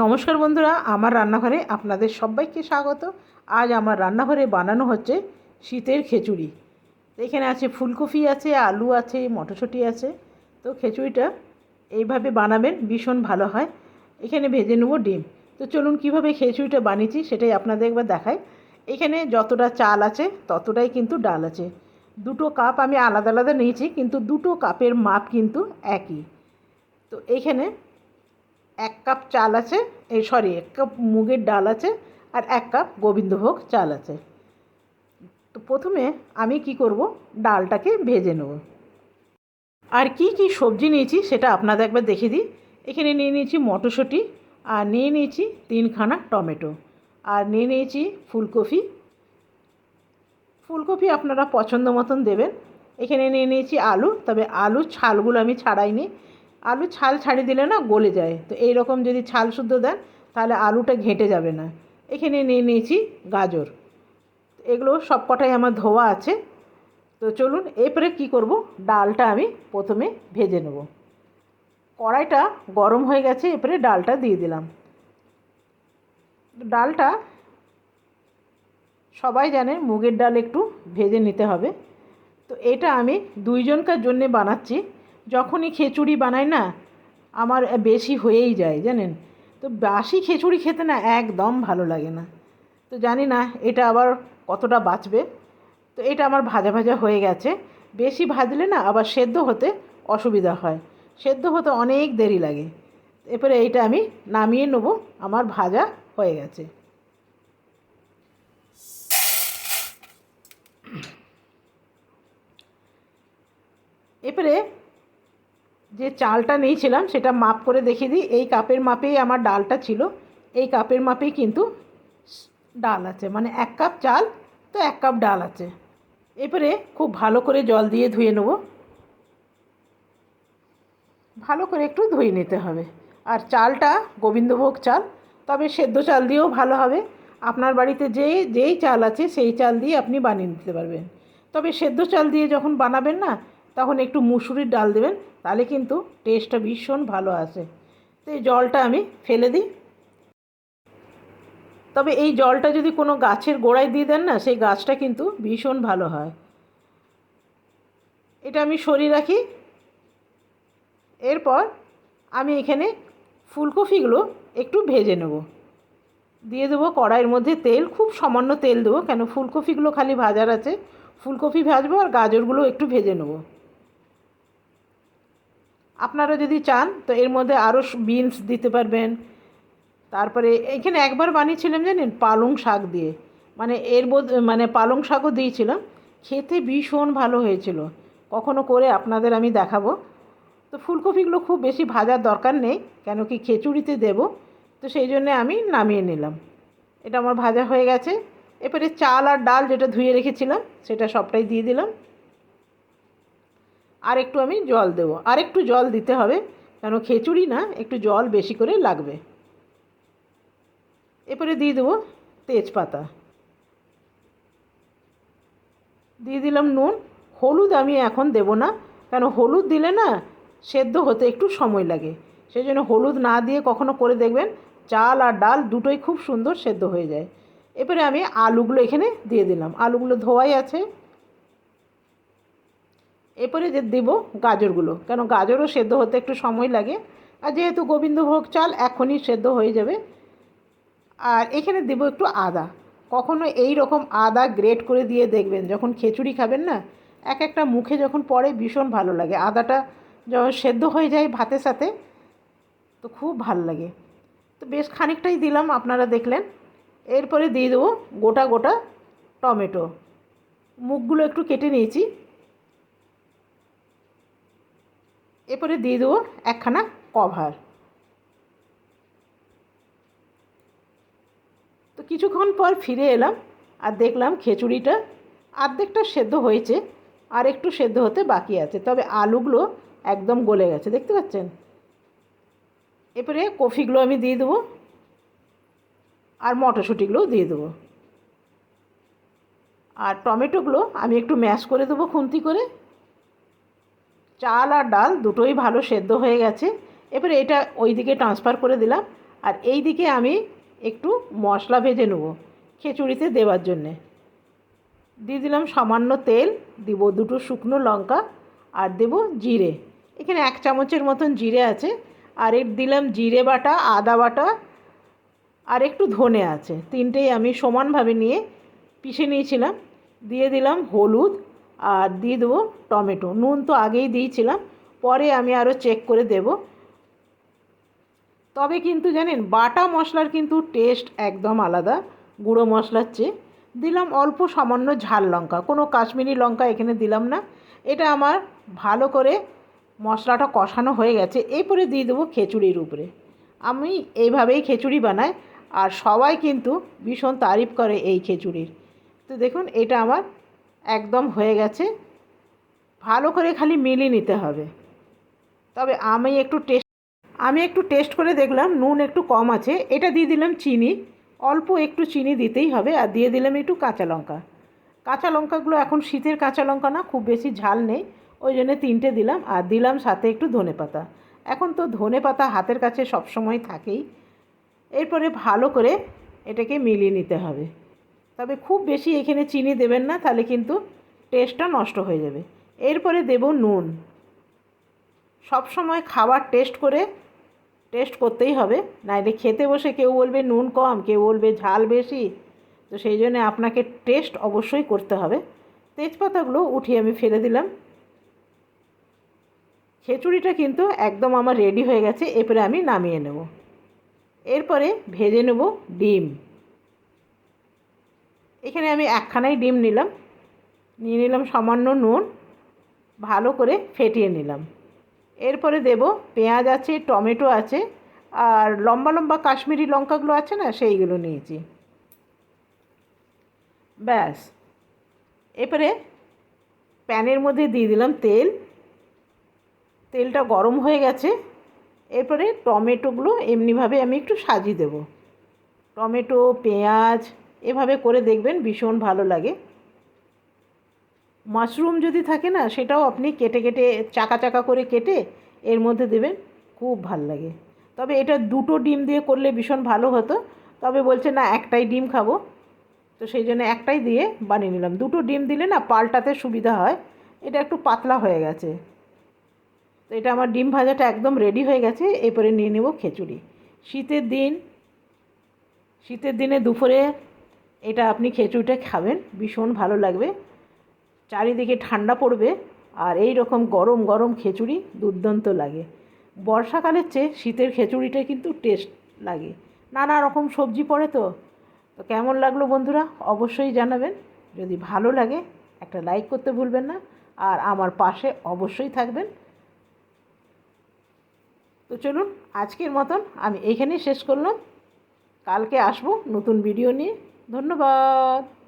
নমস্কার বন্ধুরা, আমার রান্নাঘরে আপনাদের সবাইকে স্বাগত। আজ আমার রান্নাঘরে বানানো হচ্ছে শীতের খিচুড়ি। এখানে আছে ফুলকপি আছে, আলু আছে, মটরশুঁটি আছে। তো খিচুড়িটা এইভাবে বানাবেন, ভীষণ ভালো হয়। এখানে ভেজে নেব ডিম। তো চলুন কীভাবে খিচুড়িটা বানিয়েছি সেটাই আপনাদের একবার দেখাই। এখানে যতটা চাল আছে, ততটাই কিন্তু ডাল আছে। দুটো কাপ আমি আলাদা আলাদা নিয়েছি, কিন্তু দুটো কাপের মাপ কিন্তু একই। তো এইখানে এক কাপ চাল আছে, এই সরি, এক কাপ মুগের ডাল আছে আর এক কাপ গোবিন্দভোগ চাল আছে। তো প্রথমে আমি কি করব? ডালটাকে ভেজে নেব। আর কি কি সবজি নিয়েছি সেটা আপনাদের একবার দেখে দিই। এখানে নিয়ে নিয়েছি মটরশুঁটি আর নিয়ে নিয়েছি তিনখানা টমেটো। আর নিয়ে নিয়েছি ফুলকপি। ফুলকপি আপনারা পছন্দ মতন দেবেন। এখানে নিয়ে নিয়েছি আলু, তবে আলুর ছালগুলো আমি ছাড়াইনি। আলু ছাল ছাড়িয়ে দিলে না গলে যায়। তো এই রকম যদি ছাল শুদ্ধ দেন, তাহলে আলুটা ঘেঁটে যাবে না। এখানে নিয়ে নিয়েছি গাজর। এগুলো সব কটাই আমার ধোয়া আছে। তো চলুন এরপরে কি করব? ডালটা আমি প্রথমে ভেজে নেব। কড়াইটা গরম হয়ে গেছে, এরপরে ডালটা দিয়ে দিলাম। ডালটা সবাই জানে মুগের ডাল একটু ভেজে নিতে হবে। তো এটা আমি দুইজনকার জন্যে বানাচ্ছি। যখনই খিচুড়ি বানাই না, আমার বেশি হয়েই যায়, জানেন? তো বাসি খিচুড়ি খেতে না একদম ভালো লাগে না। তো জানি না এটা আবার কতটা বাঁচবে। তো এটা আমার ভাজা ভাজা হয়ে গেছে। বেশি ভাজলে না আবার সেদ্ধ হতে অসুবিধা হয়। সেদ্ধ হতে অনেক দেরি লাগে। এরপরে এইটা আমি নামিয়ে নেব, আমার ভাজা হয়ে গেছে। এরপরে যে চালটা নিয়েছিলাম সেটা মাপ করে দেখিয়ে দিই। এই কাপের মাপেই আমার ডালটা ছিল। এই কাপের মাপেই কিন্তু ডাল আছে। মানে এক কাপ চাল, তো এক কাপ ডাল আছে। এরপরে খুব ভালো করে জল দিয়ে ধুয়ে নেব। ভালো করে একটু ধুয়ে নিতে হবে। আর চালটা গোবিন্দভোগ চাল, তবে সেদ্ধ চাল দিয়েও ভালো হবে। আপনার বাড়িতে যে, যেই চাল আছে সেই চাল দিয়ে আপনি বানিয়ে নিতে পারবেন। তবে সেদ্ধ চাল দিয়ে যখন বানাবেন না তখন একটু মুসুরির ডাল দেবেন, তাহলে কিন্তু টেস্টটা ভীষণ ভালো আসে। তো এই জলটা আমি ফেলে দিই। তবে এই জলটা যদি কোনো গাছের গোড়ায় দিয়ে দেন না, সেই গাছটা কিন্তু ভীষণ ভালো হয়। এটা আমি সরিয়ে রাখি। এরপর আমি এখানে ফুলকপিগুলো একটু ভেজে নেব। দিয়ে দেবো কড়াইয়ের মধ্যে তেল, খুব সামান্য তেল দেবো, কেন ফুলকপিগুলো খালি ভাজার আছে। ফুলকপি ভাজবো আর গাজরগুলো একটু ভেজে নেব। আপনারা যদি চান, তো এর মধ্যে আরও বিনস দিতে পারবেন। তারপরে এখানে একবার বানিয়েছিলাম জানেন, পালং শাক দিয়ে। মানে এর মানে পালং শাকও দিয়েছিলাম। খেতে ভীষণ ভালো হয়েছিল। কখনো করে আপনাদের আমি দেখাবো। তো ফুলকপিগুলো খুব বেশি ভাজার দরকার নেই, কেন কি খিচুড়িতে দেব। তো সেই জন্যে আমি নামিয়ে নিলাম। এটা আমার ভাজা হয়ে গেছে। এরপরে চাল আর ডাল যেটা ধুয়ে রেখেছিলাম, সেটা সবটাই দিয়ে দিলাম। আর একটু আমি জল দেবো। আর একটু জল দিতে হবে, কেন খিচুড়ি না, একটু জল বেশি করে লাগবে। এরপরে দিয়ে দেবো তেজপাতা। দিয়ে দিলাম নুন। হলুদ আমি এখন দেব না, কেন হলুদ দিলে না সেদ্ধ হতে একটু সময় লাগে। সেই জন্য হলুদ না দিয়ে কখনো করে দেখবেন, চাল আর ডাল দুটোই খুব সুন্দর সেদ্ধ হয়ে যায়। এরপরে আমি আলুগুলো এখানে দিয়ে দিলাম। আলুগুলো ধোয়াই আছে। এরপরে যে দেব গাজরগুলো। কেন গাজরও সেদ্ধ হতে একটু সময় লাগে। আর যেহেতু গোবিন্দভোগ চাল এখনই সেদ্ধ হয়ে যাবে। আর এখানে দেব একটু আদা। কখনো এই রকম আদা গ্রেট করে দিয়ে দেখবেন, যখন খিচুড়ি খাবেন না, এক একটা মুখে যখন পড়ে ভীষণ ভালো লাগে। আদাটা যখন সেদ্ধ হয়ে যায় ভাতের সাথে, তো খুব ভালো লাগে। তো বেশ খানিকটাই দিলাম আপনারা দেখলেন। এরপরে দিয়ে দেবো গোটা গোটা টমেটো। মুখগুলো একটু কেটে নিয়েছি। এরপরে দিয়ে দেবো একখানা কভার তো কিছুক্ষণ পর ফিরে এলাম আর দেখলাম খিচুড়িটা আর্ধেকটা সেদ্ধ হয়েছে আর একটু সেদ্ধ হতে বাকি আছে, তবে আলুগুলো একদম গলে গেছে, দেখতে পাচ্ছেন? এরপরে কফিগুলো আমি দিয়ে দেবো আর মটরশুঁটিগুলোও দিয়ে দেবো। আর টমেটোগুলো আমি একটু ম্যাশ করে দেবো খুন্তি করে। চাল আর ডাল দুটোই ভালো সেদ্ধ হয়ে গেছে। এবারে এটা ওই দিকে ট্রান্সফার করে দিলাম। আর এই দিকে আমি একটু মশলা ভেজে নেব খিচুড়িতে দেওয়ার জন্যে। দিয়ে দিলাম সামান্য তেল, দিব দুটো শুকনো লঙ্কা আর দেব জিরে। এখানে এক চামচের মতন জিরে আছে। আর এর দিলাম জিরে বাটা, আদা বাটা আর একটু ধনে আছে। তিনটেই আমি সমানভাবে নিয়ে পিষে নিয়েছিলাম। দিয়ে দিলাম হলুদ আর দিয়ে দেবো টমেটো। নুন তো আগেই দিয়েছিলাম, পরে আমি আরও চেক করে দেব। তবে কিন্তু জানেন, বাটা মশলার কিন্তু টেস্ট একদম আলাদা, গুঁড়ো মশলার চেয়ে। দিলাম অল্প সামান্য ঝাল লঙ্কা, কোনো কাশ্মীরি লঙ্কা এখানে দিলাম না। এটা আমার ভালো করে মশলাটা কষানো হয়ে গেছে, এরপরে দিয়ে দেবো খিচুড়ির উপরে। আমি এইভাবেই খিচুড়ি বানাই, আর সবাই কিন্তু ভীষণ তারিফ করে এই খিচুড়ির। তো দেখুন, এটা আমার একদম হয়ে গেছে। ভালো করে খালি মিলিয়ে নিতে হবে। তবে আমি একটু টেস্ট, আমি একটু টেস্ট করে দেখলাম, নুন একটু কম আছে। এটা দিয়ে দিলাম চিনি। অল্প একটু চিনি দিতেই হবে আর দিয়ে দিলাম একটু কাঁচা লঙ্কা। কাঁচা লঙ্কাগুলো এখন শীতের কাঁচা লঙ্কা না, খুব বেশি ঝাল নেই। ওই জন্য তিনটে দিলাম আর দিলাম সাথে একটু ধনে পাতা। এখন তো ধনে পাতা হাতের কাছে সবসময় থাকেই। এরপরে ভালো করে এটাকে মিলিয়ে নিতে হবে। তবে খুব বেশি এখানে চিনি দেবেন না, তাহলে কিন্তু টেস্টটা নষ্ট হয়ে যাবে। এরপরে দেব নুন। সব সময় খাবার টেস্ট করে টেস্ট করতেই হবে, নাইলে খেতে বসে কেউ বলবে নুন কম, কেউ বলবে ঝাল বেশি। তো সেই জন্য আপনাকে টেস্ট অবশ্যই করতে হবে। তেজপাতাগুলো উঠিয়ে আমি ফেলে দিলাম। খিচুড়িটা কিন্তু একদম আমার রেডি হয়ে গেছে, এরপরে আমি নামিয়ে নেব। এরপরে ভেজে নেব ডিম। এখানে আমি একখানাই ডিম নিলাম। নিয়ে নিলাম সামান্য নুন, ভালো করে ফেটিয়ে নিলাম। এরপরে দেব পেঁয়াজ আছে, টমেটো আছে, আর লম্বা লম্বা কাশ্মীরি লঙ্কাগুলো আছে না, সেইগুলো নিয়েছি। ব্যাস। এরপরে প্যানের মধ্যে দিয়ে দিলাম তেল। তেলটা গরম হয়ে গেছে। এরপরে টমেটোগুলো এমনিভাবে আমি একটু সাজিয়ে দেব। টমেটো, পেঁয়াজ এভাবে করে দেখবেন ভীষণ ভালো লাগে। মাশরুম যদি থাকে না, সেটাও আপনি কেটে কেটে, চাকা চাকা করে কেটে এর মধ্যে দেবেন, খুব ভালো লাগে। তবে এটা দুটো ডিম দিয়ে করলে ভীষণ ভালো হতো, তবে বলছে না, একটাই ডিম খাব। তো সেই জন্য একটাই দিয়ে বানিয়ে নিলাম। দুটো ডিম দিলে না, পাল্টাতে সুবিধা হয়। এটা একটু পাতলা হয়ে গেছে। তো এটা আমার ডিম ভাজাটা একদম রেডি হয়ে গেছে, এরপরে নিয়ে নেব খিচুড়ি। শীতের দিন, শীতের দিনে দুপুরে এটা আপনি খিচুড়িটা খাবেন, ভীষণ ভালো লাগবে। চারিদিকে ঠান্ডা পড়বে আর এই রকম গরম গরম খিচুড়ি দুর্দান্ত লাগে। বর্ষাকালের চেয়ে শীতের খিচুড়িটা কিন্তু টেস্ট লাগে। নানা রকম সবজি পড়ে তো। তো কেমন লাগল বন্ধুরা? অবশ্যই জানাবেন। যদি ভালো লাগে, একটা লাইক করতে ভুলবেন না। আর আমার পাশে অবশ্যই থাকবেন। তো চলুন, আজকের মতন আমি এইখানেই শেষ করলাম। কালকে আসব নতুন ভিডিও নিয়ে। ধন্যবাদ।